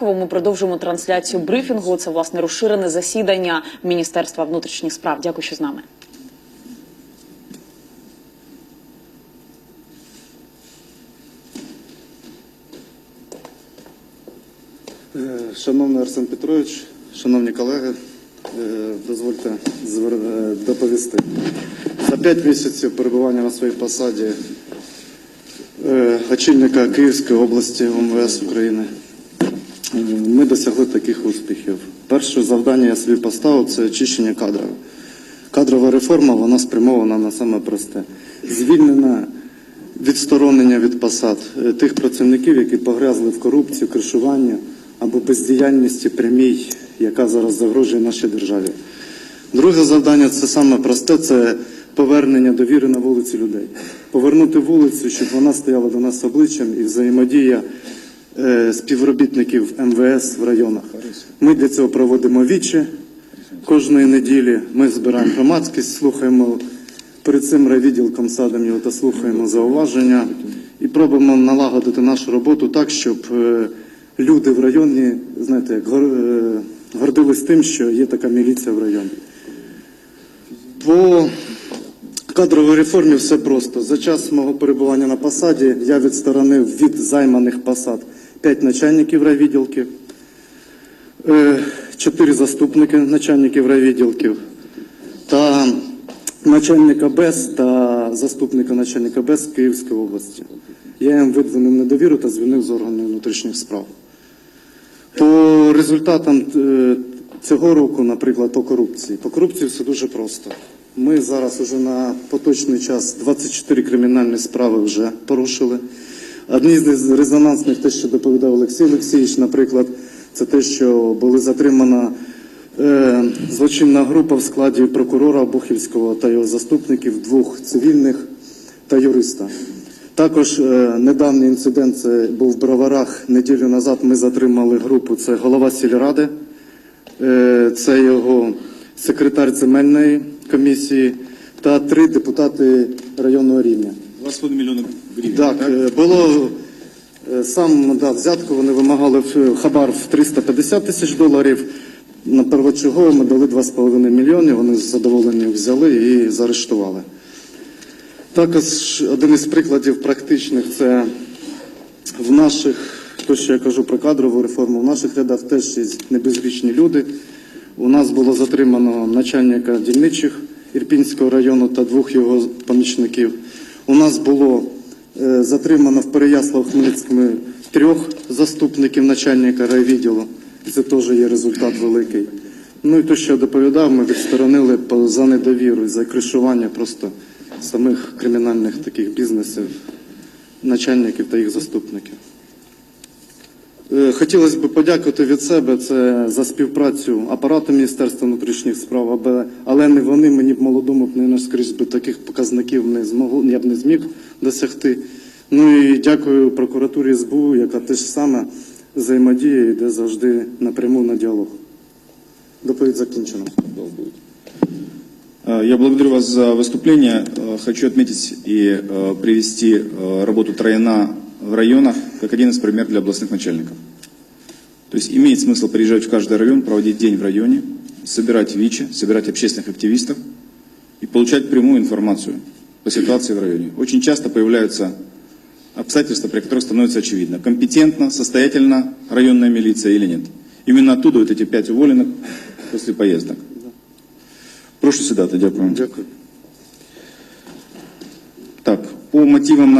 Харкову. Ми продовжуємо трансляцію брифінгу. Це власне розширене засідання Міністерства внутрішніх справ. Дякую, що з нами. Е, Шановний Арсен Петрович, шановні колеги, е, дозвольте е, доповісти. За п'ять місяців перебування на своїй посаді очільника Київської області МВС України ми досягли таких успіхів. Перше завдання я собі поставив це очищення кадрів. Кадрова реформа вона спрямована на саме просте. Звільнення відсторонення від посад е, тих працівників, які погрязли в корупції, кришуванні або бездіяльності прямій, яка зараз загрожує нашій державі. Друге завдання це саме просте це повернення довіри на вулиці людей. Повернути вулицю, щоб вона стояла до нас обличчям і взаємодія співробітників МВС в районах. Ми для цього проводимо вічі кожної неділі. Ми збираємо громадськість, слухаємо перед цим райвідділком садимо та слухаємо зауваження і пробуємо налагодити нашу роботу так, щоб е, люди в районі, знаєте, як е, гордились тим, що є така міліція в районі. По кадровій реформі все просто. За час мого перебування на посаді я відсторонив від займаних посад 5 начальників райвідділків, е, 4 заступники начальників райвідділків та начальника БЕС та заступника начальника БЕС Київської області. Я їм видвинув недовіру та звільнив з органів внутрішніх справ. По результатам е, цього року, наприклад, по корупції. По корупції все дуже просто. Ми зараз уже на поточний час 24 кримінальні справи вже порушили. Одні з резонансних, те, що доповідав Олексій Олексійович, наприклад, це те, що були затримана е, злочинна група в складі прокурора Бухівського та його заступників, двох цивільних та юриста. Також е, недавній інцидент це був в Броварах. Неділю назад ми затримали групу. Це голова сільради, е, це його секретар земельної комісії та три депутати районного рівня. 2,5 мільйона гривень. Так, е, було е, сам да, взятку, вони вимагали в- хабар в 350 тисяч доларів. На первочергово ми дали 2,5 мільйони, вони з задоволенням взяли і заарештували. Також один із прикладів практичних це в наших, то що я кажу про кадрову реформу, в наших рядах теж є небезрічні люди. У нас було затримано начальника дільничих Ірпінського району та двох його помічників. У нас було е, затримано в Переяслав-Хмельницькому трьох заступників начальника райвідділу. Це теж є результат великий. Ну і те, що я доповідав, ми відсторонили за недовіру за кришування просто самих кримінальних таких бізнесів, начальників та їх заступників. Е, Хотілося б подякувати від себе це за співпрацю апарату Міністерства внутрішніх справ, аби- але не вони мені б молодому б не скрізь би таких показників не змогу, я б не зміг досягти. Ну і дякую прокуратурі СБУ, яка теж саме взаємодіє і йде завжди напряму на діалог. Доповідь закінчено. Э, Я благодарю вас за выступление. Э, Хочу отметить и э, привести э, работу Трояна в районах как один из примеров для областных начальников. То есть имеет смысл приезжать в каждый район, проводить день в районе, собирать ВИЧи, собирать общественных активистов и получать прямую информацию по ситуации в районе. Очень часто появляются обстоятельства, при которых становится очевидно, компетентна, состоятельна районная милиция или нет. Именно оттуда вот эти пять уволенных после поездок. Прошу сідати, дякую. Дякую. Так, по мотивам